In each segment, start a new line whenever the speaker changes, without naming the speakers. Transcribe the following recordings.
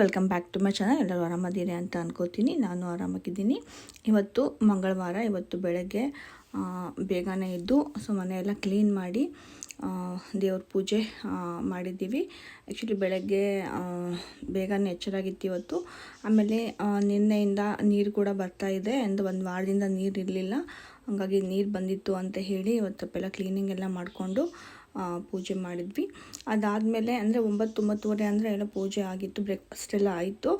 Welcome back to my channel. ಎಲ್ಲರೂ ಆರಾಮದ್ದೀರಿ ಅಂತ ಅನ್ಕೋತೀನಿ. ನಾನು ಆರಾಮಾಗಿದ್ದೀನಿ. ಇವತ್ತು ಮಂಗಳವಾರ, ಇವತ್ತು ಬೆಳಗ್ಗೆ ಬೇಗನೆ ಇದ್ದು ಸೊ ಮನೆಯೆಲ್ಲ ಕ್ಲೀನ್ ಮಾಡಿ ದೇವ್ರ ಪೂಜೆ ಮಾಡಿದ್ದೀವಿ. ಆ್ಯಕ್ಚುಲಿ ಬೆಳಗ್ಗೆ ಬೇಗನೆ ಎಚ್ಚರಾಗಿತ್ತು ಇವತ್ತು. ಆಮೇಲೆ ನಿನ್ನೆಯಿಂದ ನೀರು ಕೂಡ ಬರ್ತಾ ಇದೆ. ಎಂದು ಒಂದು ವಾರದಿಂದ ನೀರು ಇರಲಿಲ್ಲ. ಹಾಗಾಗಿ ನೀರು ಬಂದಿತ್ತು ಅಂತ ಹೇಳಿ ಇವತ್ತು ಸ್ವಲ್ಪ ಕ್ಲೀನಿಂಗ್ ಎಲ್ಲ ಮಾಡಿಕೊಂಡು ಪೂಜೆ ಮಾಡಿದ್ವಿ. ಅದಾದಮೇಲೆ ಅಂದರೆ ಒಂಬತ್ತು ಒಂಬತ್ತುವರೆ ಅಂದರೆ ಎಲ್ಲ ಪೂಜೆ ಆಗಿತ್ತು ಬ್ರೇಕ್ಫಾಸ್ಟ್ ಎಲ್ಲ ಆಯಿತು.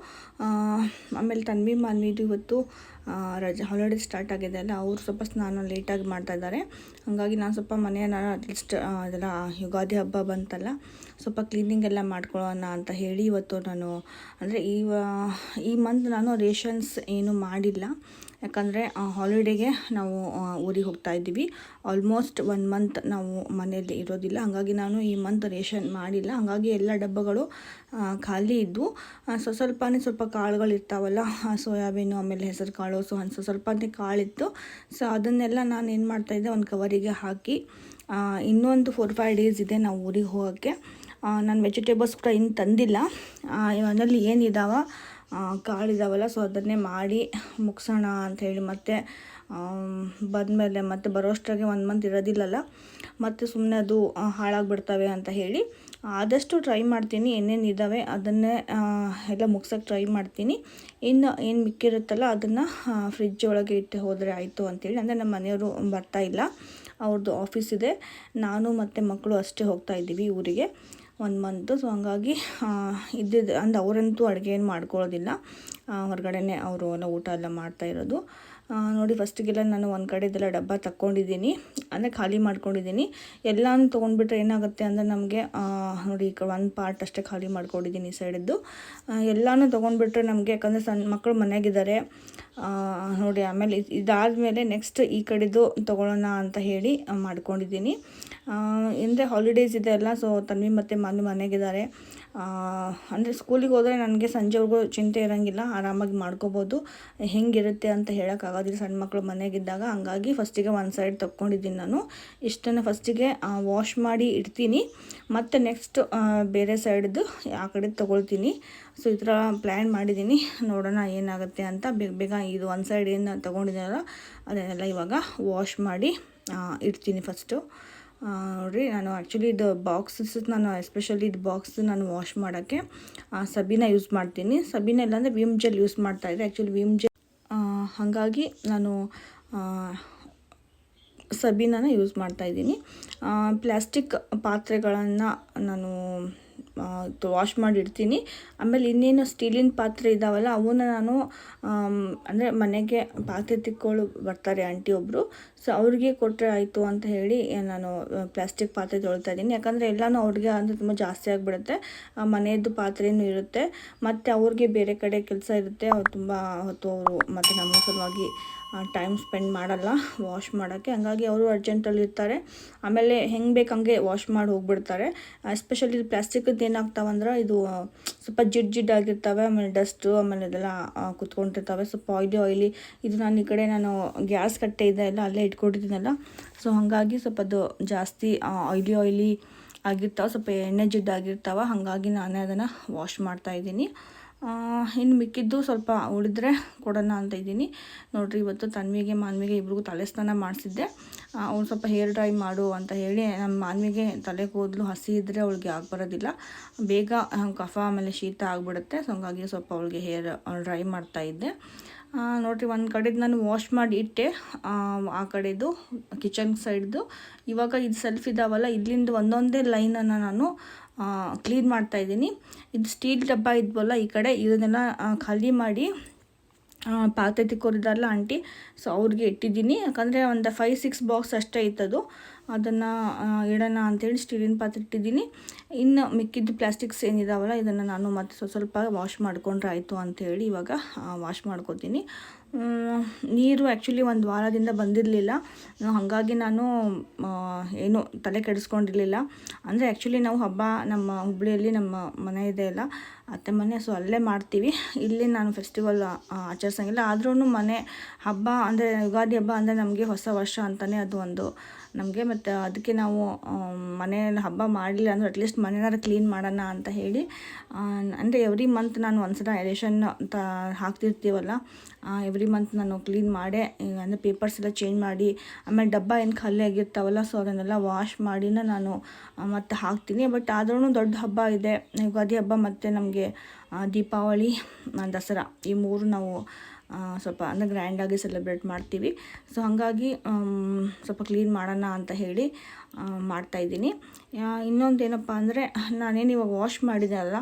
ಆಮೇಲೆ ತನ್ವಿ ಮಾನ್ವಿದು ಇವತ್ತು ರಜೆ ಹಾಲಿಡೇ ಸ್ಟಾರ್ಟ್ ಆಗಿದೆ ಅಲ್ಲ, ಅವರು ಸ್ವಲ್ಪ ಸ್ನಾನ ಲೇಟಾಗಿ ಮಾಡ್ತಾ ಇದ್ದಾರೆ. ಹಾಗಾಗಿ ನಾನು ಸ್ವಲ್ಪ ಮನೆಯನ್ನು ಅಟ್ಲೀಸ್ಟ್ ಅದೆಲ್ಲ ಯುಗಾದಿ ಹಬ್ಬ ಬಂತಲ್ಲ, ಸ್ವಲ್ಪ ಕ್ಲೀನಿಂಗ್ ಎಲ್ಲ ಮಾಡ್ಕೊಳ್ಳೋಣ ಅಂತ ಹೇಳಿ ಇವತ್ತು ನಾನು, ಅಂದರೆ ಈ ಈ ಮಂತ್ ನಾನು ರೇಷನ್ಸ್ ಏನು ಮಾಡಿಲ್ಲ. ಯಾಕಂದರೆ ಹಾಲಿಡೇಗೆ ನಾವು ಊರಿಗೆ ಹೋಗ್ತಾ ಇದ್ದೀವಿ. ಆಲ್ಮೋಸ್ಟ್ ಒನ್ ಮಂತ್ ನಾವು ಮನೆಯಲ್ಲಿ ಇರೋದಿಲ್ಲ. ಹಾಗಾಗಿ ನಾನು ಈ ಮಂತ್ ರೇಷನ್ ಮಾಡಿಲ್ಲ. ಹಾಗಾಗಿ ಎಲ್ಲ ಡಬ್ಬಗಳು ಖಾಲಿ ಇದ್ದು ಸ್ವಲ್ಪ ಸ್ವಲ್ಪನೇ ಸ್ವಲ್ಪ ಕಾಳುಗಳು ಇರ್ತಾವಲ್ಲ ಸೋಯಾಬೀನು, ಆಮೇಲೆ ಹೆಸರು ಕಾಳು ಸೊ ಸ್ವಲ್ಪ ಸ್ವಲ್ಪನೇ ಕಾಳಿತ್ತು. ಸೊ ಅದನ್ನೆಲ್ಲ ನಾನು ಏನು ಮಾಡ್ತಾಯಿದ್ದೆ ಒಂದು ಕವರಿಗೆ ಹಾಕಿ ಇನ್ನೊಂದು ಫೋರ್ ಫೈವ್ ಡೇಸ್ ಇದೆ ನಾವು ಊರಿಗೆ ಹೋಗೋಕ್ಕೆ. ನಾನು ವೆಜಿಟೇಬಲ್ಸ್ ಕೂಡ ಇನ್ನು ತಂದಿಲ್ಲ. ಇವನಲ್ಲಿ ಏನಿದಾವ ಕಾಳಿದಾವಲ್ಲ ಸೊ ಅದನ್ನೇ ಮಾಡಿ ಮುಗಿಸೋಣ ಅಂತ ಹೇಳಿ ಮತ್ತೆ ಬಂದಮೇಲೆ ಮತ್ತೆ ಬರೋಷ್ಟ್ರಾಗೆ ಒಂದು ಮಂತ್ ಇರೋದಿಲ್ಲಲ್ಲ, ಮತ್ತು ಸುಮ್ಮನೆ ಅದು ಹಾಳಾಗ್ಬಿಡ್ತವೆ ಅಂತ ಹೇಳಿ ಆದಷ್ಟು ಟ್ರೈ ಮಾಡ್ತೀನಿ, ಏನೇನು ಇದ್ದಾವೆ ಅದನ್ನೇ ಎಲ್ಲ ಮುಗ್ಸೋಕ್ಕೆ ಟ್ರೈ ಮಾಡ್ತೀನಿ. ಇನ್ನು ಏನು ಮಿಕ್ಕಿರುತ್ತಲ್ಲ ಅದನ್ನು ಫ್ರಿಜ್ ಒಳಗೆ ಇಟ್ಟು ಹೋದರೆ ಆಯಿತು ಅಂತೇಳಿ. ಅಂದರೆ ನಮ್ಮ ಮನೆಯವರು ಬರ್ತಾ ಇಲ್ಲ ಅವ್ರದ್ದು ಆಫೀಸ್ ಇದೆ. ನಾನು ಮತ್ತು ಮಕ್ಕಳು ಅಷ್ಟೇ ಹೋಗ್ತಾ ಇದ್ದೀವಿ ಊರಿಗೆ ಒಂದು ಮಂತು ಸೊ ಹಂಗಾಗಿ ಇದ್ದಿದ್ದು ಅಂದ್ರೆ ಅವರಂತೂ ಅಡುಗೆ ಏನು ಮಾಡ್ಕೊಳ್ಳೋದಿಲ್ಲ. ಹೊರಗಡೆನೇ ಅವರು ಎಲ್ಲ ಊಟ ಎಲ್ಲ ಮಾಡ್ತಾ ಇರೋದು. ನೋಡಿ ಫಸ್ಟಿಗೆಲ್ಲ ನಾನು ಒಂದು ಕಡೆದೆಲ್ಲ ಡಬ್ಬ ತಕ್ಕೊಂಡಿದ್ದೀನಿ. ಅಂದರೆ ಖಾಲಿ ಮಾಡ್ಕೊಂಡಿದ್ದೀನಿ. ಎಲ್ಲಾನು ತೊಗೊಂಡ್ಬಿಟ್ರೆ ಏನಾಗುತ್ತೆ ಅಂದರೆ ನಮಗೆ ನೋಡಿ ಈ ಒಂದು ಪಾರ್ಟ್ ಅಷ್ಟೇ ಖಾಲಿ ಮಾಡ್ಕೊಂಡಿದ್ದೀನಿ ಈ ಸೈಡದ್ದು ಎಲ್ಲನೂ ತೊಗೊಂಡ್ಬಿಟ್ರೆ ನಮಗೆ ಯಾಕಂದರೆ ಸಣ್ಣ ಮಕ್ಕಳು ಮನೆಯಾಗಿದ್ದಾರೆ. ಆ, ನೋಡಿ, ಆಮೇಲೆ ಇದ್- ಇದಾದಮೇಲೆ ನೆಕ್ಸ್ಟ್ ಈ ಕಡೆದು ತೊಗೊಳ್ಳೋಣ ಅಂತ ಹೇಳಿ ಮಾಡ್ಕೊಂಡಿದ್ದೀನಿ. ಅಂದರೆ ಹಾಲಿಡೇಸ್ ಇದೆ ಅಲ್ಲ ಸೊ ತನ್ವಿ ಮತ್ತು ಮನೆ ಮನೆಗಿದ್ದಾರೆ. ಅಂದರೆ ಸ್ಕೂಲಿಗೆ ಹೋದರೆ ನನಗೆ ಸಂಜೆವರೆಗೂ ಚಿಂತೆ ಇರೋಂಗಿಲ್ಲ, ಆರಾಮಾಗಿ ಮಾಡ್ಕೋಬೋದು. ಹೆಂಗಿರುತ್ತೆ ಅಂತ ಹೇಳೋಕ್ಕಾಗೋದಿಲ್ಲ ಸಣ್ಣ ಮಕ್ಕಳು ಮನೆಗಿದ್ದಾಗ. ಹಂಗಾಗಿ ಫಸ್ಟಿಗೆ ಒಂದು ಸೈಡ್ ತಕ್ಕೊಂಡಿದ್ದೀನಿ ನಾನು. ಇಷ್ಟನ್ನು ಫಸ್ಟಿಗೆ ವಾಶ್ ಮಾಡಿ ಇಡ್ತೀನಿ. ಮತ್ತು ನೆಕ್ಸ್ಟ್ ಬೇರೆ ಸೈಡ್ದು ಆ ಕಡೆ ತೊಗೊಳ್ತೀನಿ. ಸೊ, ಈ ಥರ ಪ್ಲ್ಯಾನ್ ಮಾಡಿದ್ದೀನಿ. ನೋಡೋಣ ಏನಾಗುತ್ತೆ ಅಂತ. ಬೇಗ ಬೇಗ ಇದು ಒಂದು ಸೈಡ್ ಏನು ತೊಗೊಂಡಿದ್ದೀನಲ್ಲ, ಅದನ್ನೆಲ್ಲ ಇವಾಗ ವಾಶ್ ಮಾಡಿ ಇಡ್ತೀನಿ ಫಸ್ಟು ನೋಡಿರಿ, ನಾನು ಆ್ಯಕ್ಚುಲಿ ಇದು ಬಾಕ್ಸಸ್ ನಾನು ಎಸ್ಪೆಷಲಿ ಇದು ಬಾಕ್ಸ್ ನಾನು ವಾಶ್ ಮಾಡೋಕ್ಕೆ ಸಬೀನ ಯೂಸ್ ಮಾಡ್ತೀನಿ. ಸಬೀನ ಇಲ್ಲಾಂದರೆ ವಿಮ್ ಜೆಲ್ ಯೂಸ್ ಮಾಡ್ತಾಯಿದ್ದೆ ಆ್ಯಕ್ಚುಲಿ ವಿಮ್ ಜೆಲ್ ಹಾಗಾಗಿ ನಾನು ಸಬೀನನ ಯೂಸ್ ಮಾಡ್ತಾಯಿದ್ದೀನಿ ಪ್ಲಾಸ್ಟಿಕ್ ಪಾತ್ರೆಗಳನ್ನು ನಾನು ವಾಶ್ ಮಾಡಿ ಇಡ್ತೀನಿ ಆಮೇಲೆ ಇನ್ನೇನು ಸ್ಟೀಲಿನ ಪಾತ್ರೆ ಇದ್ದಾವಲ್ಲ ಅವನ್ನ ನಾನು ಅಂದರೆ ಮನೆಗೆ ಪಾತ್ರೆ ತಿಕ್ಕೊಳ್ಳು ಬರ್ತಾರೆ ಆಂಟಿ ಒಬ್ಬರು ಸೊ ಅವ್ರಿಗೆ ಕೊಟ್ಟರೆ ಆಯಿತು ಅಂತ ಹೇಳಿ ನಾನು ಪ್ಲಾಸ್ಟಿಕ್ ಪಾತ್ರೆ ತೊಳ್ತಾ ಇದ್ದೀನಿ. ಯಾಕಂದರೆ ಎಲ್ಲನೂ ಅವ್ರಿಗೆ ಅಂದರೆ ತುಂಬ ಜಾಸ್ತಿ ಆಗಿಬಿಡುತ್ತೆ. ಮನೆಯದ್ದು ಪಾತ್ರೆನೂ ಇರುತ್ತೆ. ಮತ್ತು ಅವ್ರಿಗೆ ಬೇರೆ ಕಡೆ ಕೆಲಸ ಇರುತ್ತೆ. ಅವ್ರು ತುಂಬ ಹೊತ್ತು ಅವರು ಮತ್ತು ನಮ್ಮ ಸಲುವಾಗಿ ಟೈಮ್ ಸ್ಪೆಂಡ್ ಮಾಡಲ್ಲ ವಾಶ್ ಮಾಡೋಕ್ಕೆ. ಹಂಗಾಗಿ ಅವರು ಅರ್ಜೆಂಟಲ್ಲಿ ಇರ್ತಾರೆ. ಆಮೇಲೆ ಹೆಂಗೆ ಬೇಕು ಹಂಗೆ ವಾಶ್ ಮಾಡಿ ಹೋಗ್ಬಿಡ್ತಾರೆ. ಎಸ್ಪೆಷಲಿ ಇದು ಪ್ಲಾಸ್ಟಿಕ್ದು ಏನಾಗ್ತಾವಂದ್ರೆ ಇದು ಸ್ವಲ್ಪ ಜಿಡ್ ಜಿಡ್ ಆಗಿರ್ತವೆ, ಆಮೇಲೆ ಡಸ್ಟು ಆಮೇಲೆ ಇದೆಲ್ಲ ಕುತ್ಕೊಂಡಿರ್ತವೆ. ಸ್ವಲ್ಪ ಆಯ್ಲಿ ಆಯ್ಲಿ ಇದು ನಾನು ಈ ಕಡೆ ನಾನು ಗ್ಯಾಸ್ ಕಟ್ಟೆ ಇದೆ ಎಲ್ಲ ಅಲ್ಲೇ ಇಟ್ಕೊಂಡಿದ್ದೀನಲ್ಲ ಸೊ ಹಾಗಾಗಿ ಸ್ವಲ್ಪ ಅದು ಜಾಸ್ತಿ ಆಯ್ಲಿ ಆಯ್ಲಿ ಆಗಿರ್ತಾವೆ. ಸ್ವಲ್ಪ ಎಣ್ಣೆ ಜಿಡ್ಡು ಆಗಿರ್ತಾವೆ ಹಾಗಾಗಿ ನಾನೇ ಅದನ್ನು ವಾಶ್ ಮಾಡ್ತಾಯಿದ್ದೀನಿ ಇನ್ನು ಮಿಕ್ಕಿದ್ದು ಸ್ವಲ್ಪ ಉಳಿದ್ರೆ ಕೊಡೋಣ ಅಂತ ಇದ್ದೀನಿ. ನೋಡಿರಿ ಇವತ್ತು ತನ್ವಿಗೆ ಮಾನ್ವಿಗೆ ಇಬ್ರಿಗೂ ತಲೆ ಸ್ನಾನ ಮಾಡಿಸಿದ್ದೆ ಅವ್ಳು ಸ್ವಲ್ಪ ಹೇರ್ ಡ್ರೈ ಮಾಡು ಅಂತ ಹೇಳಿ ನಮ್ಮ ಮಾನ್ವಿಗೆ ತಲೆ ಕೂದಲು ಹಸಿ ಇದ್ದರೆ ಅವಳಿಗೆ ಬರೋದಿಲ್ಲ. ಬೇಗ ಕಫ ಆಮೇಲೆ ಶೀತ ಆಗಿಬಿಡುತ್ತೆ. ಸೊ ಹಂಗಾಗಿ ಸ್ವಲ್ಪ ಅವಳಿಗೆ ಹೇರ್ ಡ್ರೈ ಮಾಡ್ತಾ ಇದ್ದೆ. ನೋಡಿರಿ ಒಂದು ಕಡೆದು ನಾನು ವಾಶ್ ಮಾಡಿ ಇಟ್ಟೆ. ಆ, ಆ ಕಡೆದು ಕಿಚನ್ ಸೈಡ್ದು ಇವಾಗ ಇದು ಸೆಲ್ಫ್ ಇದಾವಲ್ಲ ಇಲ್ಲಿಂದ ಒಂದೊಂದೇ ಲೈನನ್ನು ನಾನು ಕ್ಲೀನ್ ಮಾಡ್ತಾ ಇದ್ದೀನಿ. ಇದು ಸ್ಟೀಲ್ ಡಬ್ಬ ಇದ್ವಲ್ಲ ಈ ಕಡೆ, ಇದನ್ನೆಲ್ಲ ಖಾಲಿ ಮಾಡಿ ಪಾತ್ರೆ ತಿಕ್ಕೋರಿದಾರಲ್ಲ ಆಂಟಿ ಸೊ ಅವ್ರಿಗೆ ಇಟ್ಟಿದ್ದೀನಿ. ಯಾಕಂದರೆ ಒಂದು ಫೈವ್ ಸಿಕ್ಸ್ ಬಾಕ್ಸ್ ಅಷ್ಟೇ ಇತ್ತದು ಅದನ್ನು ಇಡೋಣ ಅಂತೇಳಿ ಸ್ಟೀಲಿನ ಪಾತ್ರೆ ಇಟ್ಟಿದ್ದೀನಿ. ಇನ್ನು ಮಿಕ್ಕಿದ್ದು ಪ್ಲಾಸ್ಟಿಕ್ಸ್ ಏನಿದಾವಲ್ಲ, ಇದನ್ನು ನಾನು ಮತ್ತೆ ಸ್ವಲ್ಪ ಸ್ವಲ್ಪ ವಾಶ್ ಮಾಡಿಕೊಂಡ್ರೆ ಆಯಿತು ಅಂಥೇಳಿ ಇವಾಗ ವಾಶ್ ಮಾಡ್ಕೋತೀನಿ. ನೀರು ಆ್ಯಕ್ಚುಲಿ ಒಂದು ವಾರದಿಂದ ಬಂದಿರಲಿಲ್ಲ. ಹಾಗಾಗಿ ನಾನು ಏನು ತಲೆ ಕೆಡಿಸ್ಕೊಂಡಿರಲಿಲ್ಲ. ಅಂದರೆ ಆ್ಯಕ್ಚುಲಿ ನಾವು ಹಬ್ಬ ನಮ್ಮ ಹುಬ್ಬಳ್ಳಿಯಲ್ಲಿ ನಮ್ಮ ಮನೆ ಇದೆ ಅಲ್ಲ ಅತ್ತೆ ಮನೆ ಸೊ ಅಲ್ಲೇ ಮಾಡ್ತೀವಿ. ಇಲ್ಲಿ ನಾನು ಫೆಸ್ಟಿವಲ್ ಆಚರಿಸಂಗಿಲ್ಲ. ಆದ್ರೂ ಮನೆ ಹಬ್ಬ ಅಂದರೆ, ಯುಗಾದಿ ಹಬ್ಬ ಅಂದರೆ ನಮಗೆ ಹೊಸ ವರ್ಷ ಅಂತಲೇ ಅದು ಒಂದು ನಮಗೆ. ಮತ್ತು ಅದಕ್ಕೆ ನಾವು ಮನೆಯಲ್ಲಿ ಹಬ್ಬ ಮಾಡಲಿಲ್ಲ ಅಂದರೆ ಅಟ್ಲೀಸ್ಟ್ ಮನೆಯಾರ ಕ್ಲೀನ್ ಮಾಡೋಣ ಅಂತ ಹೇಳಿ ಅಂದರೆ ಎವ್ರಿ ಮಂತ್ ನಾನು ಒಂದ್ಸಲ ಎಡಿಷನ್ ಅಂತ ಹಾಕ್ತಿರ್ತೀವಲ್ಲ ಎವ್ರಿ ಮಂತ್ ನಾನು ಕ್ಲೀನ್ ಮಾಡೇ ಅಂದರೆ ಪೇಪರ್ಸ್ ಎಲ್ಲ ಚೇಂಜ್ ಮಾಡಿ, ಆಮೇಲೆ ಡಬ್ಬ ಏನು ಖಾಲಿ ಆಗಿರ್ತಾವಲ್ಲ ಸೊ ಅದನ್ನೆಲ್ಲ ವಾಶ್ ಮಾಡಿನ ನಾನು ಮತ್ತೆ ಹಾಕ್ತೀನಿ. ಬಟ್ ಆದ್ರೂ ದೊಡ್ಡ ಹಬ್ಬ ಇದೆ, ಯುಗಾದಿ ಹಬ್ಬ ಮತ್ತು ನಮಗೆ ದೀಪಾವಳಿ ದಸರಾ ಈ ಮೂರು ನಾವು ಸ್ವಲ್ಪ ಅಂದರೆ ಗ್ರ್ಯಾಂಡಾಗಿ ಸೆಲೆಬ್ರೇಟ್ ಮಾಡ್ತೀವಿ. ಸೊ ಹಾಗಾಗಿ ಸ್ವಲ್ಪ ಕ್ಲೀನ್ ಮಾಡೋಣ ಅಂತ ಹೇಳಿ ಮಾಡ್ತಾಯಿದ್ದೀನಿ ಇನ್ನೊಂದು ಏನಪ್ಪ ಅಂದರೆ, ನಾನೇನು ಇವಾಗ ವಾಶ್ ಮಾಡಿದೆ ಅಲ್ಲ,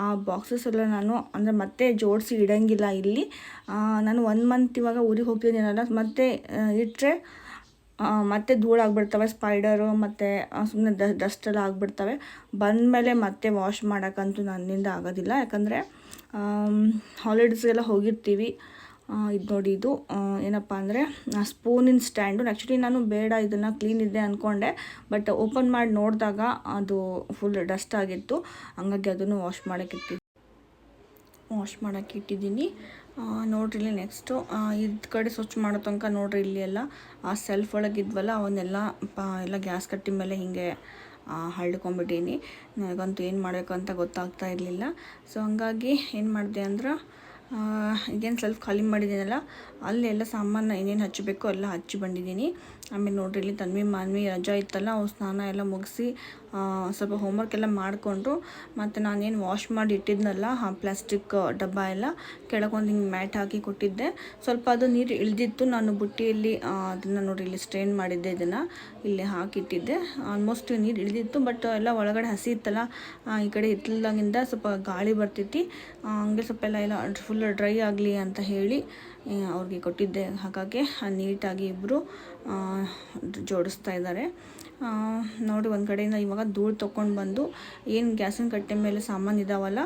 ಆ ಬಾಕ್ಸಸ್ ಎಲ್ಲ ನಾನು ಅಂದರೆ ಮತ್ತೆ ಜೋಡಿಸಿ ಇಡೋಂಗಿಲ್ಲ ಇಲ್ಲಿ. ನಾನು ಒನ್ ಮಂತ್ ಇವಾಗ ಊರಿಗೆ ಹೋಗ್ತಿದ್ದೀನಲ್ಲ ಮತ್ತೆ ಇಟ್ಟರೆ ಮತ್ತೆ ಧೂಳಾಗ್ಬಿಡ್ತವೆ ಸ್ಪೈಡರು ಮತ್ತು ಸುಮ್ಮನೆ ಡಸ್ಟ್ ಡಸ್ಟೆಲ್ಲ ಆಗಿಬಿಡ್ತವೆ. ಬಂದಮೇಲೆ ಮತ್ತೆ ವಾಶ್ ಮಾಡೋಕ್ಕಂತೂ ನನ್ನಿಂದ ಆಗೋದಿಲ್ಲ. ಯಾಕಂದರೆ ಹಾಲಿಡೇಸ್ಗೆಲ್ಲ ಹೋಗಿರ್ತೀವಿ. ಇದು ನೋಡಿ ಇದು. ಏನಪ್ಪ ಅಂದರೆ ಸ್ಪೂನಿನ ಸ್ಟ್ಯಾಂಡು ಆ್ಯಕ್ಚುಲಿ ನಾನು ಬೇಡ ಇದನ್ನು ಕ್ಲೀನ್ ಇದೆ ಅಂದ್ಕೊಂಡೆ ಬಟ್ ಓಪನ್ ಮಾಡಿ ನೋಡಿದಾಗ ಅದು ಫುಲ್ ಡಸ್ಟ್ ಆಗಿತ್ತು. ಹಂಗಾಗಿ ಅದನ್ನು ವಾಶ್ ಮಾಡೋಕ್ಕೆ ವಾಶ್ ಮಾಡೋಕ್ಕೆ ಇಟ್ಟಿದ್ದೀನಿ. ನೋಡ್ರಿ ಇಲ್ಲಿ ನೆಕ್ಸ್ಟು ಇದು ಕಡೆ ಸ್ವಚ್ಛ ಮಾಡೋ ತನಕ ನೋಡ್ರಿ ಇಲ್ಲಿ ಎಲ್ಲ, ಆ ಸೆಲ್ಫ್ ಒಳಗೆ ಇದ್ವಲ್ಲ, ಅವನ್ನೆಲ್ಲ ಎಲ್ಲ ಗ್ಯಾಸ್ ಕಟ್ಟಿ ಮೇಲೆ ಹೀಗೆ ಹಳ್ಕೊಂಬಿಟ್ಟೀನಿ ನನಗಂತೂ ಏನು ಮಾಡಬೇಕು ಅಂತ ಗೊತ್ತಾಗ್ತಾ ಇರಲಿಲ್ಲ. ಸೊ ಹಂಗಾಗಿ ಏನು ಮಾಡಿದೆ ಅಂದ್ರೆ ಈಗೇನು ಸ್ವಲ್ಪ ಖಾಲಿ ಮಾಡಿದ್ದೀನಲ್ಲ ಅಲ್ಲೆಲ್ಲ ಸಾಮಾನು ಏನೇನು ಹಚ್ಚಬೇಕು ಎಲ್ಲ ಹಚ್ಚಿ ಬಂದಿದ್ದೀನಿ. ಆಮೇಲೆ ನೋಡ್ರಿ, ಇಲ್ಲಿ ತನ್ವಿ, ಮಾನ್ವಿ, ರಜಾ ಇತ್ತಲ್ಲ, ಅವ್ರು ಸ್ನಾನ ಎಲ್ಲ ಮುಗಿಸಿ ಸ್ವಲ್ಪ ಹೋಮ್ವರ್ಕ್ ಎಲ್ಲ ಮಾಡಿಕೊಂಡು ಮತ್ತು ನಾನೇನು ವಾಶ್ ಮಾಡಿ ಇಟ್ಟಿದ್ನಲ್ಲ, ಆ ಪ್ಲಾಸ್ಟಿಕ್ ಡಬ್ಬ ಎಲ್ಲ ಕೆಳಗೊಂದು ಹಿಂಗೆ ಮ್ಯಾಟ್ ಹಾಕಿ ಕೊಟ್ಟಿದ್ದೆ. ಸ್ವಲ್ಪ ಅದು ನೀರು ಇಳಿದಿತ್ತು, ನಾನು ಬುಟ್ಟಿಯಲ್ಲಿ ಅದನ್ನು ನೋಡಿ ಇಲ್ಲಿ ಸ್ಟ್ರೈನ್ ಮಾಡಿದ್ದೆ ಇದನ್ನು, ಇಲ್ಲಿ ಹಾಕಿಟ್ಟಿದ್ದೆ. ಆಲ್ಮೋಸ್ಟ್ ನೀರು ಇಳಿದಿತ್ತು ಬಟ್ ಎಲ್ಲ ಒಳಗಡೆ ಹಸಿ ಇತ್ತಲ್ಲ ಈ ಕಡೆ ಇತ್ತಲಾಗಿಂದ ಸ್ವಲ್ಪ ಗಾಳಿ ಬರ್ತೈತಿ ಹಂಗೆ ಸ್ವಲ್ಪ ಎಲ್ಲ ಎಲ್ಲ ಫುಲ್ ಡ್ರೈ ಆಗಲಿ ಅಂತ ಹೇಳಿ ಅವ್ರಿಗೆ ಕೊಟ್ಟಿದ್ದೆ ಹಾಗಾಗಿ ನೀಟಾಗಿ ಇಬ್ಬರು ಜೋಡಿಸ್ತಾ ಇದ್ದಾರೆ. ನೋಡಿ ಒಂದು ಕಡೆಯಿಂದ ಇವಾಗ ಧೂಳು ತೊಗೊಂಡು ಬಂದು ಏನು ಗ್ಯಾಸಿನ ಕಟ್ಟೆ ಮೇಲೆ ಸಾಮಾನು ಇದಾವಲ್ಲ,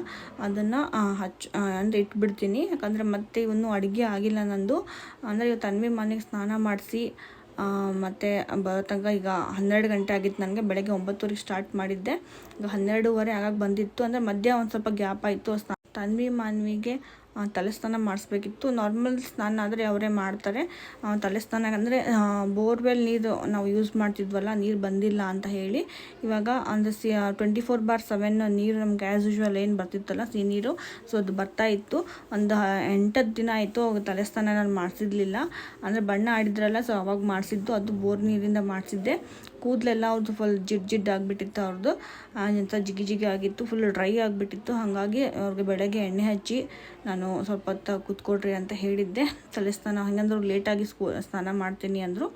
ಅದನ್ನು ಹಚ್ಚ ಅಂದರೆ ಇಟ್ಬಿಡ್ತೀನಿ. ಯಾಕಂದರೆ ಮತ್ತೆ ಇವನು ಅಡುಗೆ ಆಗಿಲ್ಲ ನಂದು. ಅಂದರೆ ಇವತ್ತು ತನ್ವಿ ಮನೆಗೆ ಸ್ನಾನ ಮಾಡಿಸಿ ಮತ್ತು ಬರೋ ಈಗ ಹನ್ನೆರಡು ಗಂಟೆ ಆಗಿತ್ತು ನನಗೆ, ಬೆಳಗ್ಗೆ ಒಂಬತ್ತುವರೆಗೆ ಸ್ಟಾರ್ಟ್ ಮಾಡಿದ್ದೆ. ಈಗ ಹನ್ನೆರಡೂವರೆ ಆಗಾಗ ಬಂದಿತ್ತು. ಅಂದರೆ ಮಧ್ಯ ಒಂದು ಸ್ವಲ್ಪ ಗ್ಯಾಪ್ ಆಯಿತು. ತನ್ವಿ ಮಾನ್ವಿಗೆ ತಲೆ ಸ್ನಾನ ಮಾಡಿಸ್ಬೇಕಿತ್ತು. ನಾರ್ಮಲ್ ಸ್ನಾನ ಆದರೆ ಅವರೇ ಮಾಡ್ತಾರೆ. ತಲೆ ಸ್ನಾನ ಅಂದರೆ ಬೋರ್ವೆಲ್ ನೀರು ನಾವು ಯೂಸ್ ಮಾಡ್ತಿದ್ವಲ್ಲ, ನೀರು ಬಂದಿಲ್ಲ ಅಂತ ಹೇಳಿ. ಇವಾಗ ಅಂದರೆ C twenty four bar seven ನೀರು ನಮ್ಗೆ ಆ್ಯಸ್ ಯೂಶ್ವಲ್ ಏನು ಬರ್ತಿತ್ತಲ್ಲ ಸಿಹಿ ನೀರು. ಸೊ ಅದು ಬರ್ತಾ ಇತ್ತು. ಒಂದು ಎಂಟತ್ತು ದಿನ ಆಯಿತು ತಲೆ ಸ್ನಾನ ನಾನು ಮಾಡಿಸಿರ್ಲಿಲ್ಲ. ಅಂದರೆ ಬಣ್ಣ ಆಡಿದ್ರಲ್ಲ ಸೊ ಅವಾಗ ಮಾಡಿಸಿದ್ದು. ಅದು ಬೋರ್ ನೀರಿಂದ ಮಾಡಿಸಿದ್ದೆ. ಕೂದಲೆಲ್ಲ ಅವ್ರದ್ದು ಫುಲ್ ಜಿಡ್ ಜಿಡ್ ಆಗಿಬಿಟ್ಟಿತ್ತು ಅವ್ರದ್ದು ಎಂಥ ಜಿಗಿ ಜಿಗಿ ಆಗಿತ್ತು ಫುಲ್ ಡ್ರೈ ಆಗಿಬಿಟ್ಟಿತ್ತು. ಹಾಗಾಗಿ ಅವ್ರಿಗೆ ಬೆಳಗ್ಗೆ ಎಣ್ಣೆ ಹಚ್ಚಿ ನಾನು ಸ್ವಲ್ಪ ಹೊತ್ತು ಕೂತ್ಕೊಡ್ರಿ ಅಂತ ಹೇಳಿದ್ದೆ. ತಲೆ ಸ್ನಾನ ಹಂಗಂದ್ರೆ ಲೇಟಾಗಿ ಸ್ಕೂ, ಸ್ನಾನ ಮಾಡ್ತೀನಿ ಅಂದರು.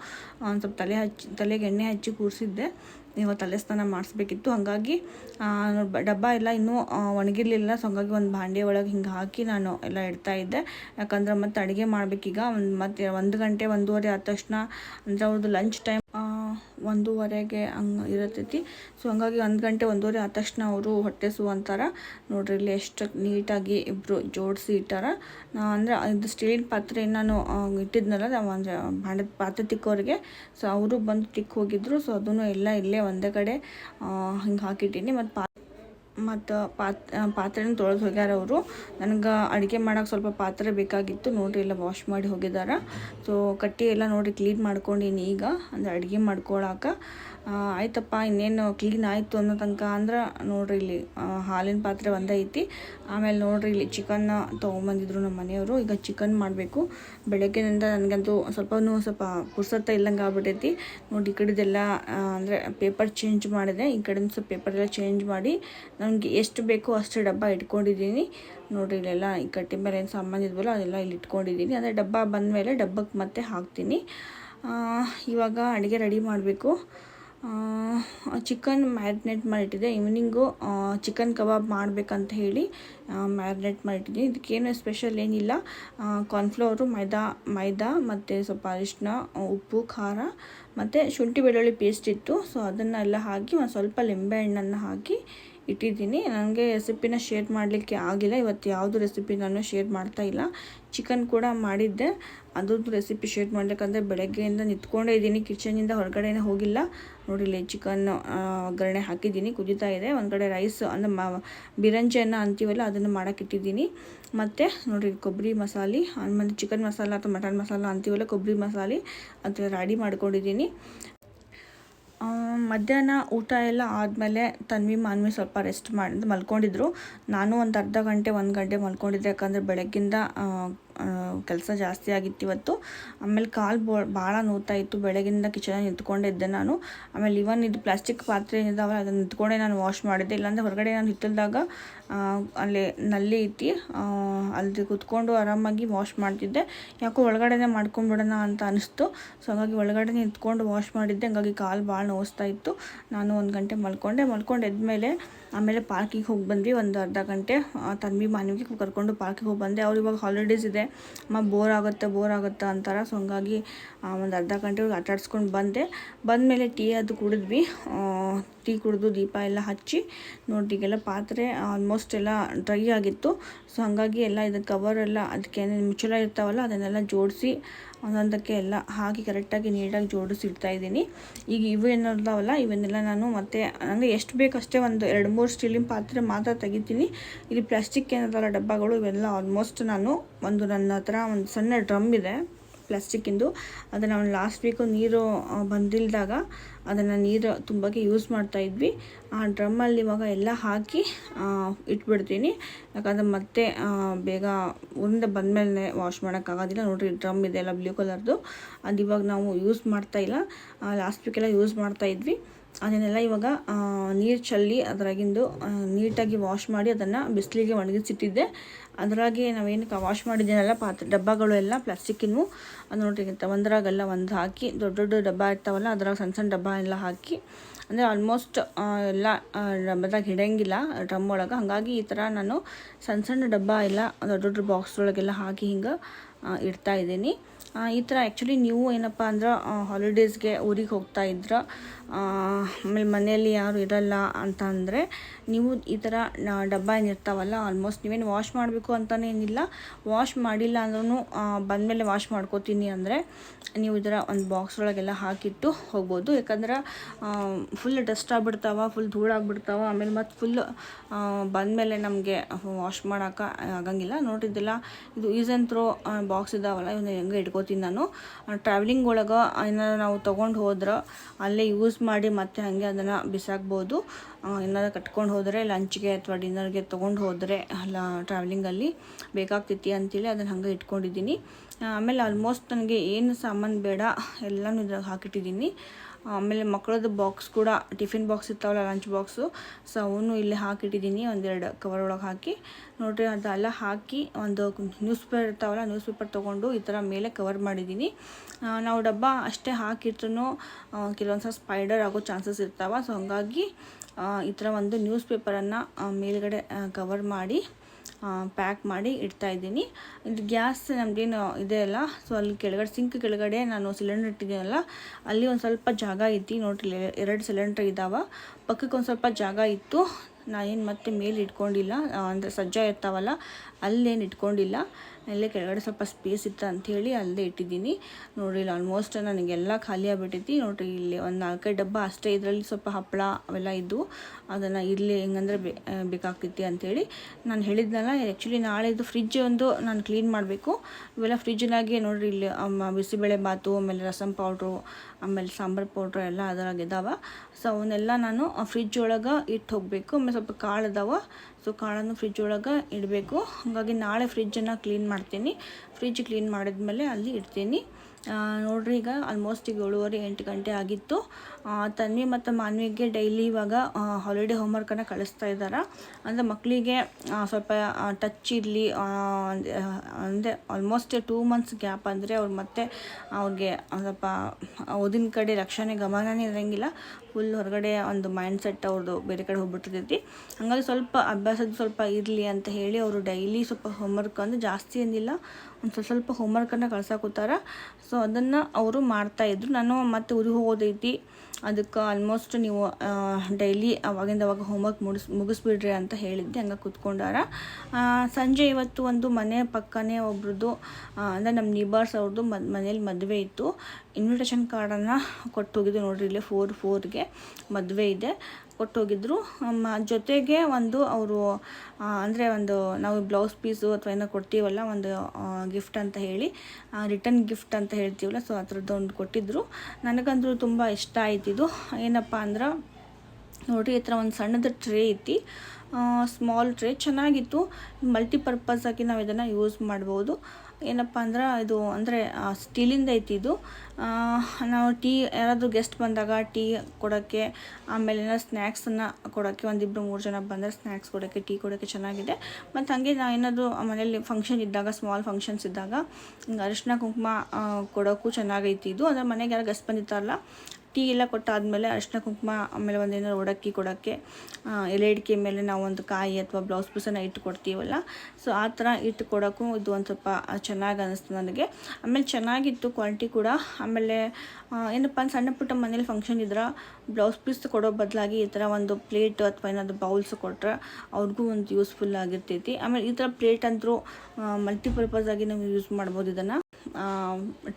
ಒಂದು ಸ್ವಲ್ಪ ತಲೆ ಹಚ್ಚಿ, ತಲೆಗೆ ಎಣ್ಣೆ ಹಚ್ಚಿ ಕೂರಿಸಿದ್ದೆ. ಇವತ್ತು ತಲೆ ಸ್ನಾನ ಮಾಡಿಸ್ಬೇಕಿತ್ತು. ಹಾಗಾಗಿ ಡಬ್ಬ ಎಲ್ಲ ಇನ್ನೂ ಒಣಗಿರಲಿಲ್ಲ. ಸೊ ಹಂಗಾಗಿ ಒಂದು ಬಾಂಡೆ ಒಳಗೆ ಹಿಂಗೆ ಹಾಕಿ ನಾನು ಎಲ್ಲ ಇಡ್ತಾ ಇದ್ದೆ. ಯಾಕಂದ್ರೆ ಮತ್ತೆ ಅಡುಗೆ ಮಾಡಬೇಕೀಗ. ಒಂದು ಮತ್ತೆ ಒಂದು ಗಂಟೆ ಒಂದೂವರೆ ಆದ ತಕ್ಷಣ, ಅಂದರೆ ಅವ್ರದ್ದು ಲಂಚ್ ಟೈಮ್ ಒಂದೂವರೆಗೆ ಹಂಗೆ ಇರತೈತಿ. ಸೊ ಹಂಗಾಗಿ ಒಂದು ಗಂಟೆ ಒಂದೂವರೆ ಆದ ತಕ್ಷಣ ಅವರು ಹೊಟ್ಟೆ ಸು ಅಂತಾರೆ. ನೋಡ್ರಿ ಇಲ್ಲಿ ಎಷ್ಟು ನೀಟಾಗಿ ಇಬ್ಬರು ಜೋಡಿಸಿ ಇಟ್ಟಾರ. ಅಂದರೆ ಇದು ಸ್ಟೀಲಿನ ಪಾತ್ರೆ ನಾನು ಇಟ್ಟಿದ್ನಲ್ಲ, ನಾವು ಅಂದರೆ ಭಾಂಡದ ಪಾತ್ರೆ ತಿಕ್ಕೋರಿಗೆ ಸೊ ಅವರು ಬಂದು ತಿಕ್ಕೋಗಿದ್ರು ಸೊ ಅದನ್ನು ಎಲ್ಲ ಇಲ್ಲೇ ಒಂದೇ ಕಡೆ ಹಿಂಗೆ ಹಾಕಿಟ್ಟೀನಿ. ಮತ್ತು ಮತ್ತು ಪಾತ್ ಪಾತ್ರೆನ ತೊಳೆದು ಹೋಗ್ಯಾರ ಅವರು. ನನಗೆ ಅಡುಗೆ ಮಾಡೋಕೆ ಸ್ವಲ್ಪ ಪಾತ್ರೆ ಬೇಕಾಗಿತ್ತು. ನೋಡಿರಿ ಎಲ್ಲ ವಾಶ್ ಮಾಡಿ ಹೋಗಿದ್ದಾರೆ ಸೊ ಕಟ್ಟಿ ಎಲ್ಲ ನೋಡಿ ಕ್ಲೀನ್ ಮಾಡ್ಕೊಂಡೀನಿ ಈಗ. ಅಂದರೆ ಅಡುಗೆ ಮಾಡ್ಕೊಳಕ್ಕೆ ಆಯ್ತಪ್ಪ, ಇನ್ನೇನು ಕ್ಲೀನ್ ಆಯಿತು ಅನ್ನೋ ತನಕ ಅಂದ್ರೆ ನೋಡಿರಿ ಇಲ್ಲಿ ಹಾಲಿನ ಪಾತ್ರೆ ಒಂದೇ ಐತಿ. ಆಮೇಲೆ ನೋಡಿರಿ ಇಲ್ಲಿ ಚಿಕನ್ನ ತೊಗೊಂಬಂದಿದ್ರು ನಮ್ಮ ಮನೆಯವರು. ಈಗ ಚಿಕನ್ ಮಾಡಬೇಕು. ಬೆಳಗ್ಗೆನಿಂದ ನನಗಂತೂ ಸ್ವಲ್ಪನೂ ಸ್ವಲ್ಪ ಪುರ್ಸತ್ತ ಇಲ್ಲಂಗೆ ಆಗ್ಬಿಟ್ಟೈತಿ. ನೋಡಿ, ಈ ಕಡೆದೆಲ್ಲ ಅಂದರೆ ಪೇಪರ್ ಚೇಂಜ್ ಮಾಡಿದೆ. ಈ ಕಡೆ ಸ್ವಲ್ಪ ಪೇಪರೆಲ್ಲ ಚೇಂಜ್ ಮಾಡಿ ನನಗೆ ಎಷ್ಟು ಬೇಕೋ ಅಷ್ಟು ಡಬ್ಬ ಇಟ್ಕೊಂಡಿದ್ದೀನಿ. ನೋಡಿರಿ ಇಲ್ಲೆಲ್ಲ ಈ ಕಟ್ಟಿ ಮೇಲೆ ಏನು ಸಾಮಾನು ಇದ್ವಲ್ಲ, ಅದೆಲ್ಲ ಇಲ್ಲಿ ಇಟ್ಕೊಂಡಿದ್ದೀನಿ. ಅಂದರೆ ಡಬ್ಬ ಬಂದ ಮೇಲೆ ಡಬ್ಬಕ್ಕೆ ಮತ್ತೆ ಹಾಕ್ತೀನಿ. ಇವಾಗ ಅಡುಗೆ ರೆಡಿ ಮಾಡಬೇಕು. ಚಿಕನ್ ಮ್ಯಾರಿನೇಟ್ ಮಾಡಿಟ್ಟಿದ್ದೆ. ಈವ್ನಿಂಗು ಚಿಕನ್ ಕಬಾಬ್ ಮಾಡಬೇಕಂತ ಹೇಳಿ ಮ್ಯಾರಿನೇಟ್ ಮಾಡಿಟ್ಟಿದ್ದೀನಿ ಇದಕ್ಕೇನು ಸ್ಪೆಷಲ್ ಏನಿಲ್ಲ. ಕಾರ್ನ್ಫ್ಲವರು ಮೈದಾ ಮೈದಾ ಮತ್ತು ಸ್ವಲ್ಪ ಅರಿಶಿನ ಉಪ್ಪು, ಖಾರ ಮತ್ತು ಶುಂಠಿ ಬೆಳ್ಳುಳ್ಳಿ ಪೇಸ್ಟ್ ಇತ್ತು. ಸೊ ಅದನ್ನೆಲ್ಲ ಹಾಕಿ ಒಂದು ಸ್ವಲ್ಪ ಲಿಂಬೆಹಣ್ಣನ್ನು ಹಾಕಿ ಇಟ್ಟಿದ್ದೀನಿ. ನನಗೆ ರೆಸಿಪಿನ ಶೇರ್ ಮಾಡಲಿಕ್ಕೆ ಆಗಿಲ್ಲ. ಇವತ್ತು ಯಾವುದು ರೆಸಿಪಿ ನಾನು ಶೇರ್ ಮಾಡ್ತಾ ಇಲ್ಲ. ಚಿಕನ್ ಕೂಡ ಮಾಡಿದ್ದೆ. ಅದೊಂದು ರೆಸಿಪಿ ಶೇರ್ ಮಾಡಬೇಕಂದ್ರೆ ಬೆಳಗ್ಗೆಯಿಂದ ನಿಂತ್ಕೊಂಡೇ ಇದ್ದೀನಿ. ಕಿಚನಿಂದ ಹೊರಗಡೆನೇ ಹೋಗಿಲ್ಲ. ನೋಡಿ ಚಿಕನ್ ಒಗ್ಗರಣೆ ಹಾಕಿದ್ದೀನಿ. ಕುದೀತಾ ಇದೆ. ಒಂದು ಕಡೆ ರೈಸ್ ಅಂದರೆ ಮ, ಬಿರಂಜೆಯನ್ನು ಅಂತೀವಲ್ಲ, ಅದನ್ನು ಮಾಡೋಕ್ಕಿಟ್ಟಿದ್ದೀನಿ ಮತ್ತು ನೋಡಿ ಕೊಬ್ಬರಿ ಮಸಾಲೆ, ಆಮೇಲೆ ಚಿಕನ್ ಮಸಾಲ ಅಥವಾ ಮಟನ್ ಮಸಾಲ ಅಂತೀವಲ್ಲ, ಕೊಬ್ಬರಿ ಮಸಾಲೆ ಅಂತ ರೆಡಿ ಮಾಡ್ಕೊಂಡಿದ್ದೀನಿ. ಮಧ್ಯಾಹ್ನ ಊಟ ಎಲ್ಲ ಆದಮೇಲೆ ತನ್ವಿ ಮಾನ್ವಿ ಸ್ವಲ್ಪ ರೆಸ್ಟ್ ಮಾಡಿ, ಮಲ್ಕೊಂಡಿದ್ರು. ನಾನು ಒಂದು ಅರ್ಧ ಗಂಟೆ, ಒಂದು ಗಂಟೆ ಮಲ್ಕೊಂಡಿದ್ದೆ. ಯಾಕಂದರೆ ಬೆಳಗ್ಗಿಂದ ಕೆಲಸ ಜಾಸ್ತಿ ಆಗಿತ್ತು ಇವತ್ತು. ಆಮೇಲೆ ಕಾಲು ಬೋ ಭಾಳ ನೋತಾ ಇತ್ತು. ಬೆಳಗಿಂದ ಕಿಚನ್ ನಿಂತ್ಕೊಂಡಿದ್ದೆ ನಾನು. ಆಮೇಲೆ ಇವನ್ ಇದು ಪ್ಲಾಸ್ಟಿಕ್ ಪಾತ್ರೆ ಏನಿದಾವಲ್ಲ, ಅದನ್ನು ನಿಂತ್ಕೊಂಡೆ ನಾನು ವಾಶ್ ಮಾಡಿದ್ದೆ ಇಲ್ಲಾಂದರೆ ಹೊರಗಡೆ ನಾನು ಹಿತ್ತಲ್ದಾಗ ಅಲ್ಲಿ ನಲ್ಲಿ ಐತಿ ಅಲ್ಲಿ ಕುತ್ಕೊಂಡು ಆರಾಮಾಗಿ ವಾಶ್ ಮಾಡ್ತಿದ್ದೆ. ಯಾಕೋ ಒಳಗಡೆನೇ ಮಾಡ್ಕೊಂಡ್ಬಿಡೋಣ ಅಂತ ಅನಿಸ್ತು. ಸೊ ಹಾಗಾಗಿ ಒಳಗಡೆ ನಿಂತ್ಕೊಂಡು ವಾಶ್ ಮಾಡಿದ್ದೆ. ಹಂಗಾಗಿ ಕಾಲು ಭಾಳ ನೋವಿಸ್ತಾ ಇತ್ತು. ನಾನು ಒಂದು ಗಂಟೆ ಮಲ್ಕೊಂಡೆ. ಮಲ್ಕೊಂಡು ಎದ್ಮೇಲೆ ಆಮೇಲೆ ಪಾರ್ಕಿಗೆ ಹೋಗಿ ಬಂದ್ವಿ, ಒಂದು ಅರ್ಧ ಗಂಟೆ ತನ್ವಿ ಮಾನವಿಗೆ ಕರ್ಕೊಂಡು ಪಾರ್ಕಿಗೆ ಹೋಗಿ ಬಂದೆ. ಅವ್ರು ಇವಾಗ ಹಾಲಿಡೇಸ್ ಇದೆ. ಅಮ್ಮ ಬೋರ್ ಆಗುತ್ತೆ ಬೋರ್ ಆಗುತ್ತೆ ಅಂತಾರೆ. ಸೊ ಹಂಗಾಗಿ ಒಂದು ಅರ್ಧ ಗಂಟೆ ಆಟಾಡ್ಸ್ಕೊಂಡು ಬಂದೆ. ಬಂದಮೇಲೆ ಟೀ ಅದು ಕುಡಿದ್ವಿ. ಟೀ ಕುಡಿದು ದೀಪ ಎಲ್ಲ ಹಚ್ಚಿ ನೋಡಿ ಈಗೆಲ್ಲ ಪಾತ್ರೆ ಆಲ್ಮೋಸ್ಟ್ ಎಲ್ಲ ಡ್ರೈ ಆಗಿತ್ತು. ಸೊ ಹಾಗಾಗಿ ಎಲ್ಲ ಕವರ್ ಎಲ್ಲ ಅದಕ್ಕೆ ಮುಚ್ಚಳ ಇರ್ತಾವಲ್ಲ ಅದನ್ನೆಲ್ಲ ಜೋಡಿಸಿ ಒಂದೊಂದಕ್ಕೆ ಎಲ್ಲ ಹಾಕಿ ಕರೆಕ್ಟಾಗಿ ನೀಟಾಗಿ ಜೋಡಿಸಿ ಇಡ್ತಾ ಇದ್ದೀನಿ. ಈಗ ಇವು ಏನಿರ್ತಾವಲ್ಲ, ಇವನ್ನೆಲ್ಲ ನಾನು ಮತ್ತೆ ನನಗೆ ಎಷ್ಟು ಬೇಕಷ್ಟೇ ಒಂದು ಎರಡು ಮೂರು ಸ್ಟೀಲಿನ ಪಾತ್ರೆ ಮಾತ್ರ ತೆಗಿತೀನಿ. ಇಲ್ಲಿ ಪ್ಲಾಸ್ಟಿಕ್ ಏನಿರ್ತಾವಲ್ಲ, ಡಬ್ಬಗಳು ಇವೆಲ್ಲ ಆಲ್ಮೋಸ್ಟ್ ನಾನು ಒಂದು ನನ್ನ ಹತ್ರ ಒಂದು ಸಣ್ಣ ಡ್ರಮ್ ಇದೆ. ಪ್ಲಾಸ್ಟಿಕ್ಕಿಂದು. ಅದನ್ನು ನಾವು ಲಾಸ್ಟ್ ವೀಕು ನೀರು ಬಂದಿಲ್ದಾಗ ಅದನ್ನು ನೀರು ತುಂಬಕ್ಕೆ ಯೂಸ್ ಮಾಡ್ತಾ ಇದ್ವಿ. ಆ ಡ್ರಮ್ಮಲ್ಲಿ ಇವಾಗ ಎಲ್ಲ ಹಾಕಿ ಇಟ್ಬಿಡ್ತೀನಿ. ಯಾಕಂದರೆ ಮತ್ತೆ ಬೇಗ ಊರಿಂದ ಬಂದಮೇಲೆ ವಾಶ್ ಮಾಡೋಕ್ಕಾಗೋದಿಲ್ಲ. ನೋಡಿರಿ ಡ್ರಮ್ ಇದೆ ಎಲ್ಲ ಬ್ಲೂ ಕಲರ್ದು ಅದು ಇವಾಗ ನಾವು ಯೂಸ್ ಮಾಡ್ತಾ ಇಲ್ಲ. ಲಾಸ್ಟ್ ವೀಕೆಲ್ಲ ಯೂಸ್ ಮಾಡ್ತಾ ಇದ್ವಿ. ಅದನ್ನೆಲ್ಲ ಇವಾಗ ನೀರು ಚೆಲ್ಲಿ ಅದರಾಗಿಂದು ನೀಟಾಗಿ ವಾಶ್ ಮಾಡಿ ಅದನ್ನು ಬಿಸಿಲಿಗೆ ಒಣಗಿಸಿಟ್ಟಿದ್ದೆ. ಅದರಾಗೆ ನಾವೇನು ವಾಶ್ ಮಾಡಿದ್ದೀನಲ್ಲ ಪಾತ್ರೆ ಡಬ್ಬಗಳು ಎಲ್ಲ ಪ್ಲಾಸ್ಟಿಕ್ಕಿನವು. ಅದು ನೋಡ್ರಿ ಒಂದರಾಗೆಲ್ಲ ಒಂದು ಹಾಕಿ, ದೊಡ್ಡ ದೊಡ್ಡ ಡಬ್ಬ ಇರ್ತಾವಲ್ಲ, ಅದ್ರಾಗ ಸಣ್ಣ ಸಣ್ಣ ಡಬ್ಬ ಎಲ್ಲ ಹಾಕಿ, ಅಂದರೆ ಆಲ್ಮೋಸ್ಟ್ ಎಲ್ಲ ಡಬ್ಬದಾಗ ಹಿಡಂಗಿಲ್ಲ ಡ್ರಮ್ ಒಳಗೆ. ಹಾಗಾಗಿ ಈ ಥರ ನಾನು ಸಣ್ಣ ಸಣ್ಣ ಡಬ್ಬ ಎಲ್ಲ ದೊಡ್ಡ ದೊಡ್ಡ ಬಾಕ್ಸ್ ಒಳಗೆಲ್ಲ ಹಾಕಿ ಹಿಂಗೆ ಇಡ್ತಾ ಇದ್ದೀನಿ. ಈ ಥರ ಆ್ಯಕ್ಚುಲಿ ನೀವು ಏನಪ್ಪ ಅಂದ್ರೆ ಹಾಲಿಡೇಸ್ಗೆ ಊರಿಗೆ ಹೋಗ್ತಾ ಇದ್ರೆ ಆಮೇಲೆ ಮನೆಯಲ್ಲಿ ಯಾರು ಇರಲ್ಲ ಅಂತ ಅಂದರೆ ನೀವು ಈ ಥರ ಡಬ್ಬ ಏನಿರ್ತಾವಲ್ಲ ಆಲ್ಮೋಸ್ಟ್ ನೀವೇನು ವಾಶ್ ಮಾಡಬೇಕು ಅಂತಲೇ ಏನಿಲ್ಲ. ವಾಶ್ ಮಾಡಿಲ್ಲ ಅಂದ್ರೂ ಬಂದಮೇಲೆ ವಾಶ್ ಮಾಡ್ಕೋತೀನಿ ಅಂದರೆ ನೀವು ಇದರ ಒಂದು ಬಾಕ್ಸ್ ಒಳಗೆಲ್ಲ ಹಾಕಿಟ್ಟು ಹೋಗ್ಬೋದು. ಯಾಕಂದ್ರೆ ಫುಲ್ ಡಸ್ಟ್ ಆಗಿಬಿಡ್ತಾವ ಫುಲ್ ಧೂಳಾಗ್ಬಿಡ್ತಾವ ಆಮೇಲೆ ಮತ್ತು ಫುಲ್ ಬಂದಮೇಲೆ ನಮಗೆ ವಾಶ್ ಮಾಡೋಕೆ ಆಗಂಗಿಲ್ಲ. ನೋಡಿದ್ದಿಲ್ಲ, ಇದು ಈಸ್ ಆ್ಯಂಡ್ ಥ್ರೋ ಬಾಕ್ಸ್ ಇದಾವಲ್ಲ ಇವನ್ನ ಹೆಂಗೆ ಇಟ್ಕೋತೀನಿ ನಾನು. ಟ್ರಾವೆಲಿಂಗ್ ಒಳಗೆ ಏನಾದ್ರು ನಾವು ತೊಗೊಂಡು ಹೋದ್ರೆ, ಅಲ್ಲೇ ಯೂಸ್ ಮಾಡಿ ಮತ್ತೆ ಹಾಗೆ ಅದನ್ನು ಬಿಸಾಕ್ಬೋದು. ಏನಾದ್ರು ಕಟ್ಕೊಂಡು ಹೋದರೆ, ಲಂಚ್ಗೆ ಅಥವಾ ಡಿನ್ನರ್ಗೆ ತೊಗೊಂಡು ಹೋದರೆ, ಅಲ್ಲ, ಟ್ರಾವೆಲಿಂಗಲ್ಲಿ ಬೇಕಾಗ್ತೈತಿ ಅಂತೇಳಿ ಅದನ್ನು ಹಂಗೆ ಇಟ್ಕೊಂಡಿದ್ದೀನಿ. ಆಮೇಲೆ ಆಲ್ಮೋಸ್ಟ್ ನನಗೆ ಏನು ಸಾಮಾನು ಬೇಡ, ಎಲ್ಲನೂ ಇದ್ರಾಗ ಹಾಕಿಟ್ಟಿದ್ದೀನಿ. ಆಮೇಲೆ ಮಕ್ಕಳದ್ದು ಬಾಕ್ಸ್ ಕೂಡ ಟಿಫಿನ್ ಬಾಕ್ಸ್ ಇರ್ತಾವಲ್ಲ ಲಂಚ್ ಬಾಕ್ಸು ಸೊ ಅವನು ಇಲ್ಲಿ ಹಾಕಿಟ್ಟಿದ್ದೀನಿ, ಒಂದೆರಡು ಕವರ್ ಒಳಗೆ ಹಾಕಿ. ನೋಡಿರಿ, ಅದೆಲ್ಲ ಹಾಕಿ ಒಂದು ನ್ಯೂಸ್ ಪೇಪರ್ ಇರ್ತಾವಲ್ಲ ನ್ಯೂಸ್ ಪೇಪರ್ ತೊಗೊಂಡು ಈ ಥರ ಮೇಲೆ ಕವರ್ ಮಾಡಿದ್ದೀನಿ. ನಾವು ಡಬ್ಬ ಅಷ್ಟೇ ಹಾಕಿಟ್ರೂ ಕೆಲವೊಂದು ಸಲ ಸ್ಪೈಡರ್ ಆಗೋ ಚಾನ್ಸಸ್ ಇರ್ತಾವೆ ಸೊ ಹಂಗಾಗಿ ಈ ಥರ ಒಂದು ನ್ಯೂಸ್ ಪೇಪರನ್ನು ಮೇಲ್ಗಡೆ ಕವರ್ ಮಾಡಿ ಪ್ಯಾಕ್ ಮಾಡಿ ಇಡ್ತಾ ಇದ್ದೀನಿ. ಇದು ಗ್ಯಾಸ್ ನಮಗೇನು ಇದೆ ಅಲ್ಲ ಸೊ ಅಲ್ಲಿ ಕೆಳಗಡೆ ಸಿಂಕ್ ಕೆಳಗಡೆ ನಾನು ಸಿಲಿಂಡರ್ ಇಟ್ಟಿದ್ದೀನಲ್ಲ, ಅಲ್ಲಿ ಒಂದು ಸ್ವಲ್ಪ ಜಾಗ ಐತಿ ನೋಡ್ರಿ ಎರಡು ಸಿಲಿಂಡ್ರ್ ಇದ್ದಾವೆ. ಪಕ್ಕಕ್ಕೆ ಒಂದು ಸ್ವಲ್ಪ ಜಾಗ ಇತ್ತು. ನಾನೇನು ಮತ್ತೆ ಮೇಲೆ ಇಟ್ಕೊಂಡಿಲ್ಲ, ಅಂದರೆ ಸಜ್ಜ ಇರ್ತಾವಲ್ಲ, ಅಲ್ಲೇನು ಇಟ್ಕೊಂಡಿಲ್ಲ. ಅಲ್ಲೇ ಕೆಳಗಡೆ ಸ್ವಲ್ಪ ಸ್ಪೇಸ್ ಇತ್ತು ಅಂಥೇಳಿ ಅಲ್ಲದೆ ಇಟ್ಟಿದ್ದೀನಿ. ನೋಡಿ ಇಲ್ಲಿ ಆಲ್ಮೋಸ್ಟ್ ನನಗೆಲ್ಲ ಖಾಲಿ ಆಗಿಬಿಟ್ಟೈತಿ ನೋಡಿರಿ ಇಲ್ಲಿ ಒಂದು ನಾಲ್ಕೈದು ಡಬ್ಬ ಅಷ್ಟೇ ಇದರಲ್ಲಿ ಸ್ವಲ್ಪ ಹಪ್ಪಳ ಅವೆಲ್ಲ ಇದ್ದು ಅದನ್ನು ಇರಲಿ ಹೆಂಗಂದ್ರೆ ಬೇ ಬೇಕಾಗ್ತೈತಿ ಅಂಥೇಳಿ ನಾನು ಹೇಳಿದ್ನಲ್ಲ ಆ್ಯಕ್ಚುಲಿ ನಾಳೆದು ಫ್ರಿಜ್ ಒಂದು ನಾನು ಕ್ಲೀನ್ ಮಾಡಬೇಕು. ಇವೆಲ್ಲ ಫ್ರಿಜ್ನಾಗೆ ನೋಡಿರಿ ಇಲ್ಲಿ ಬಿಸಿಬೇಳೆ ಬಾತು, ಆಮೇಲೆ ರಸಂ ಪೌಡ್ರು ಆಮೇಲೆ ಸಾಂಬಾರು ಪೌಡ್ರು ಎಲ್ಲ ಅದರಾಗಿದ್ದಾವೆ ಸೊ ಅವನ್ನೆಲ್ಲ ನಾನು ಫ್ರಿಜ್ ಒಳಗೆ ಇಟ್ಟು ಹೋಗಬೇಕು. ಆಮೇಲೆ ಸ್ವಲ್ಪ ಕಾಳು ಅದಾವ. ಸೊ ಕಾಳನ್ನು ಫ್ರಿಜ್ ಒಳಗೆ ಇಡಬೇಕು. ಹಾಗಾಗಿ ನಾಳೆ ಫ್ರಿಜ್ಜನ್ನು ಕ್ಲೀನ್ ಮಾಡ್ತೀನಿ. ಫ್ರಿಜ್ ಕ್ಲೀನ್ ಮಾಡಿದ್ಮೇಲೆ ಅಲ್ಲಿ ಇಡ್ತೀನಿ. ನೋಡ್ರಿ ಈಗ ಆಲ್ಮೋಸ್ಟ್ ಈಗ ಏಳುವರೆ ಎಂಟು ಗಂಟೆ ಆಗಿತ್ತು. ತನ್ವಿ ಮತ್ತು ಮಾನ್ವಿಗೆ ಡೈಲಿ ಇವಾಗ ಹಾಲಿಡೇ ಹೋಮ್ವರ್ಕನ್ನು ಕಳಿಸ್ತಾ ಇದ್ದಾರೆ ಅಂದರೆ ಮಕ್ಕಳಿಗೆ ಸ್ವಲ್ಪ ಟಚ್ ಇರಲಿ ಅಂದರೆ ಆಲ್ಮೋಸ್ಟ್ ಟೂ ಮಂತ್ಸ್ ಗ್ಯಾಪ್ ಅಂದರೆ ಅವ್ರು ಮತ್ತೆ ಅವ್ರಿಗೆ ಸ್ವಲ್ಪ, ಓದಿನ ಕಡೆ ರಕ್ಷಣೆ ಗಮನನೇ ಇರೋಂಗಿಲ್ಲ. ಫುಲ್ ಹೊರಗಡೆ ಒಂದು ಮೈಂಡ್ ಸೆಟ್ ಅವ್ರದ್ದು ಬೇರೆ ಕಡೆ ಹೋಗ್ಬಿಟ್ಟಿರ್ತೈತಿ. ಹಾಗಾಗಿ ಸ್ವಲ್ಪ ಅಭ್ಯಾಸದ ಸ್ವಲ್ಪ ಇರಲಿ ಅಂತ ಹೇಳಿ ಅವರು ಡೈಲಿ ಸ್ವಲ್ಪ ಹೋಮ್ವರ್ಕ್ ಅಂದರೆ ಜಾಸ್ತಿ ಏನಿಲ್ಲ. ಒಂದು ಸ್ವಲ್ಪ ಸ್ವಲ್ಪ ಹೋಮ್ವರ್ಕನ್ನು ಕಳ್ಸಾಕೋತಾರೆ. ಸೊ ಅದನ್ನು ಅವರು ಮಾಡ್ತಾಯಿದ್ರು ನಾನು ಮತ್ತೆ ಊರಿಗೆ ಹೋಗೋದೈತಿ. ಅದಕ್ಕೆ ಆಲ್ಮೋಸ್ಟ್ ನೀವು ಡೈಲಿ ಅವಾಗಿಂದ ಅವಾಗ ಹೋಮ್ವರ್ಕ್ ಮುಗಿಸ್, ಮುಗಿಸ್ಬಿಡ್ರಿ ಅಂತ ಹೇಳಿದ್ದೆ, ಹಂಗೆ ಕೂತ್ಕೊಂಡಾರ. ಸಂಜೆ ಇವತ್ತು ಒಂದು ಮನೆ ಪಕ್ಕನೇ ಒಬ್ರದ್ದು ಅಂದರೆ ನಮ್ಮ ನಿಬಾರ್ಸ್ ಅವ್ರದ್ದು ಮದ್ ಮನೇಲಿ ಮದುವೆ ಇತ್ತು. ಇನ್ವಿಟೇಷನ್ ಕಾರ್ಡನ್ನು ಕೊಟ್ಟು ಹೋಗಿದ್ದು ನೋಡಿರಿ, ಇಲ್ಲೇ ಫೋರ್ ಫೋರ್ಗೆ ಮದುವೆ ಇದೆ. ಕೊಟ್ಟೋಗಿದ್ರು. ಜೊತೆಗೆ ಒಂದು ಅವರು ಅಂದರೆ ಒಂದು ನಾವು ಬ್ಲೌಸ್ ಪೀಸು ಅಥವಾ ಏನೋ ಕೊಡ್ತೀವಲ್ಲ, ಒಂದು ಗಿಫ್ಟ್ ಅಂತ ಹೇಳಿ ರಿಟರ್ನ್ ಗಿಫ್ಟ್ ಅಂತ ಹೇಳ್ತೀವಲ್ಲ, ಸೊ ಥರದ್ದು ಒಂದು ಕೊಟ್ಟಿದ್ದರು ನನಗಂತೂ ತುಂಬ ಇಷ್ಟ ಆಯ್ತಿದ್ದು ಏನಪ್ಪ ಅಂದ್ರೆ, ನೋಡಿರಿ ಈ ಥರ ಒಂದು ಸಣ್ಣದ ಟ್ರೇ ಐತಿ. ಸ್ಮಾಲ್ ಟ್ರೇ ಚೆನ್ನಾಗಿತ್ತು. ಮಲ್ಟಿಪರ್ಪಸ್ ಆಗಿ ನಾವು ಇದನ್ನು ಯೂಸ್ ಮಾಡ್ಬೋದು. ಏನಪ್ಪ ಅಂದ್ರೆ ಇದು ಅಂದರೆ ಸ್ಟೀಲಿಂದ ಐತಿ ಇದು. ನಾವು ಟೀ ಯಾರಾದರೂ ಗೆಸ್ಟ್ ಬಂದಾಗ ಟೀ ಕೊಡೋಕ್ಕೆ ಆಮೇಲೆ ಏನೋ ಸ್ನ್ಯಾಕ್ಸನ್ನು ಕೊಡೋಕ್ಕೆ ಒಂದಿಬ್ಬರು ಮೂರು ಜನ ಬಂದರೆ ಸ್ನ್ಯಾಕ್ಸ್ ಕೊಡೋಕ್ಕೆ ಟೀ ಕೊಡೋಕ್ಕೆ ಚೆನ್ನಾಗಿದೆ. ಮತ್ತು ಹಾಗೆ ನಾವು ಏನಾದರೂ ಮನೇಲಿ ಫಂಕ್ಷನ್ ಇದ್ದಾಗ ಸ್ಮಾಲ್ ಫಂಕ್ಷನ್ಸ್ ಇದ್ದಾಗ ಅರಿಶಿನ ಕುಂಕುಮ ಕೊಡೋಕ್ಕೂ ಚೆನ್ನಾಗೈತಿ ಇದು. ಅಂದರೆ ಮನೆಗೆ ಯಾರು ಗೆಸ್ಟ್ ಬಂದಿರ್ತಾರಲ್ಲ ಟೀ ಎಲ್ಲ ಕೊಟ್ಟಾದಮೇಲೆ ಅರಿಶಿನ ಕುಂಕುಮ ಆಮೇಲೆ ಒಂದೇನಾದ್ರು ಒಡಕ್ಕಿ ಕೊಡೋಕ್ಕೆ ಎಲೆ ಅಡಿಕೆ ಮೇಲೆ ನಾವು ಒಂದು ಕಾಯಿ ಅಥವಾ ಬ್ಲೌಸ್ ಪೀಸನ್ನು ಇಟ್ಟು ಕೊಡ್ತೀವಲ್ಲ, ಸೊ ಆ ಥರ ಇಟ್ಟು ಕೊಡೋಕ್ಕೂ ಇದು ಒಂದು ಸ್ವಲ್ಪ ಚೆನ್ನಾಗಿ ಅನ್ನಿಸ್ತು ನನಗೆ. ಆಮೇಲೆ ಚೆನ್ನಾಗಿತ್ತು ಕ್ವಾಲಿಟಿ ಕೂಡ. ಆಮೇಲೆ ಏನಪ್ಪ ಅಂದ್ರೆ ಸಣ್ಣ ಪುಟ್ಟ ಮನೇಲಿ ಫಂಕ್ಷನ್ ಇದ್ರೆ ಬ್ಲೌಸ್ ಪೀಸ್ ಕೊಡೋ ಬದಲಾಗಿ ಈ ಥರ ಒಂದು ಪ್ಲೇಟ್ ಅಥವಾ ಏನಾದರೂ ಬೌಲ್ಸ್ ಕೊಟ್ಟರೆ ಅವ್ರಿಗೂ ಒಂದು ಯೂಸ್ಫುಲ್ ಆಗಿರ್ತೈತಿ. ಆಮೇಲೆ ಈ ಥರ ಪ್ಲೇಟ್ ಅಂತೂ ಮಲ್ಟಿಪರ್ಪಸ್ ಆಗಿ ನಾವು ಯೂಸ್ ಮಾಡ್ಬೋದು ಇದನ್ನು.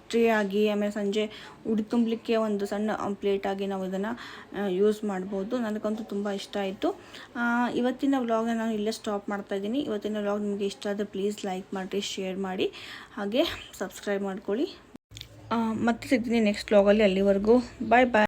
ಟ್ರೇ ಆಗಿ, ಆಮೇಲೆ ಸಂಜೆ ಉಡಿ ತುಂಬಲಿಕ್ಕೆ ಒಂದು ಸಣ್ಣ ಪ್ಲೇಟಾಗಿ ನಾವು ಇದನ್ನು ಯೂಸ್ ಮಾಡ್ಬೋದು. ನನಗಂತೂ ತುಂಬ ಇಷ್ಟ ಆಯಿತು. ಇವತ್ತಿನ ವ್ಲಾಗ್ನ ನಾನು ಇಲ್ಲೇ ಸ್ಟಾಪ್ ಮಾಡ್ತಾ ಇದ್ದೀನಿ. ಇವತ್ತಿನ ವ್ಲಾಗ್ ನಿಮಗೆ ಇಷ್ಟ ಆದರೆ ಪ್ಲೀಸ್ ಲೈಕ್ ಮಾಡಿರಿ ಶೇರ್ ಮಾಡಿ. ಹಾಗೆ ಸಬ್ಸ್ಕ್ರೈಬ್ ಮಾಡ್ಕೊಳ್ಳಿ. ಮತ್ತೆ ಸಿಗ್ತೀನಿ ನೆಕ್ಸ್ಟ್ ವ್ಲಾಗಲ್ಲಿ ಅಲ್ಲಿವರೆಗೂ. ಬಾಯ್ ಬಾಯ್